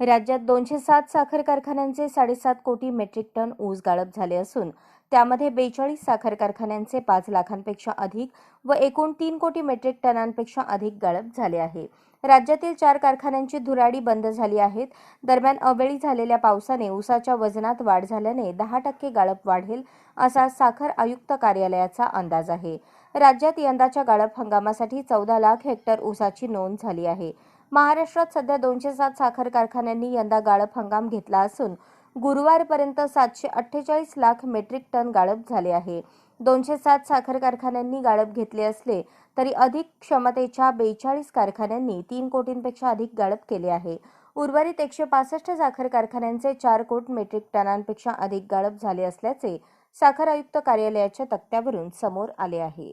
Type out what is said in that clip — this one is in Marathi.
राज्यात दोनशे सात साखर कारखान्यांचे साडेसात कोटी मेट्रिक टन ऊस गाळप झाले असून त्यामध्ये बेचाळीस साखर कारखान्यांचे पाच लाखांपेक्षा अधिक व एकूण तीन कोटी मेट्रिक टनांपेक्षा अधिक गाळप झाले आहे. राज्यातील चार कारखान्यांची धुराडी बंद झाली आहेत. दरम्यान अवेळी झालेल्या पावसाने ऊसाच्या वजनात वाढ झाल्याने दहा टक्के गाळप वाढेल असा साखर आयुक्त कार्यालयाचा अंदाज आहे. राज्यात यंदाच्या गाळप हंगामासाठी चौदा लाख हेक्टर ऊसाची नोंद झाली आहे. महाराष्ट्रात सध्या दोनशे सात साखर कारखान्यांनी यंदा गाळप हंगाम घेतला असून गुरुवारपर्यंत सातशे अठ्ठेचाळीस लाख मेट्रिक टन गाळप झाले आहे. दोनशे सात साखर कारखान्यांनी गाळप घेतले असले तरी अधिक क्षमतेच्या बेचाळीस कारखान्यांनी तीन कोटींपेक्षा अधिक गाळप केले आहे. उर्वरित एकशे पासष्ट साखर कारखान्यांचे चार कोट मेट्रिक टनांपेक्षा अधिक गाळप झाले असल्याचे साखर आयुक्त कार्यालयाच्या तक्त्यावरून समोर आले आहे.